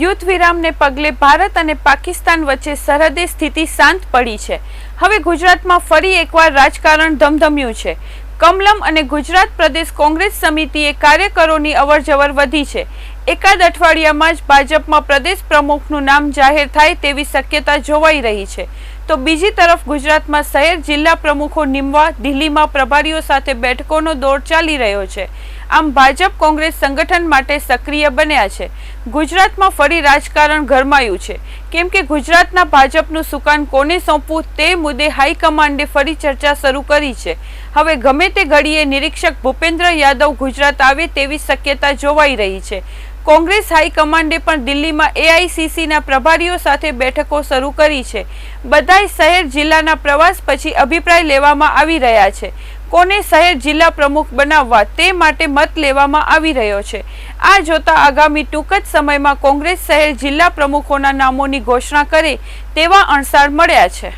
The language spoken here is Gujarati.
યુદ્ધ વિરામને પગલે ભારત અને પાકિસ્તાન વચ્ચે સરહદે સ્થિતિ શાંત પડી છે. હવે ગુજરાતમાં ફરી એકવાર રાજકારણ ધમધમ્યું છે. કમલમ અને ગુજરાત પ્રદેશ કોંગ્રેસ સમિતિએ કાર્યકરોની અવરજવર વધી છે. એકાદ અઠવાડિયામાં જ ભાજપમાં પ્રદેશ પ્રમુખનું નામ જાહેર થાય તેવી શક્યતા જોવાઈ રહી છે. તો બીજી તરફ ગુજરાતમાં શહેર જિલ્લા પ્રમુખો નીમવા દિલ્હીમાં પ્રભારીઓ સાથે બેઠકોનો દોર ચાલી રહ્યો છે. આમ ભાજપ કોંગ્રેસ સંગઠન માટે સક્રિય બન્યા છે. ગુજરાતમાં ફરી રાજકારણ ગરમાયું છે. કેમ કે ગુજરાતના ભાજપનું સુકાન કોને સોંપવું તે મુદ્દે હાઈકમાન્ડે ફરી ચર્ચા શરૂ કરી છે. હવે ગમે તે ઘડીએ નિરીક્ષક ભૂપેન્દ્ર યાદવ ગુજરાત આવે તેવી શક્યતા જોવાઈ રહી છે. કોંગ્રેસ હાઈકમાન્ડે પણ દિલ્હીમાં એઆઈસીસીના પ્રભારીઓ સાથે બેઠકો શરૂ કરી છે. બધાય શહેર જિલ્લાના પ્રવાસ પછી અભિપ્રાય લેવામાં આવી રહ્યા છે. કોને શહેર જિલ્લા પ્રમુખ બનાવવા તે માટે મત લેવામાં આવી રહ્યો છે. આ જોતા આગામી ટૂંક જ સમયમાં કોંગ્રેસ શહેર જિલ્લા પ્રમુખોના નામોની ઘોષણા કરે તેવા અણસાર મળ્યા છે.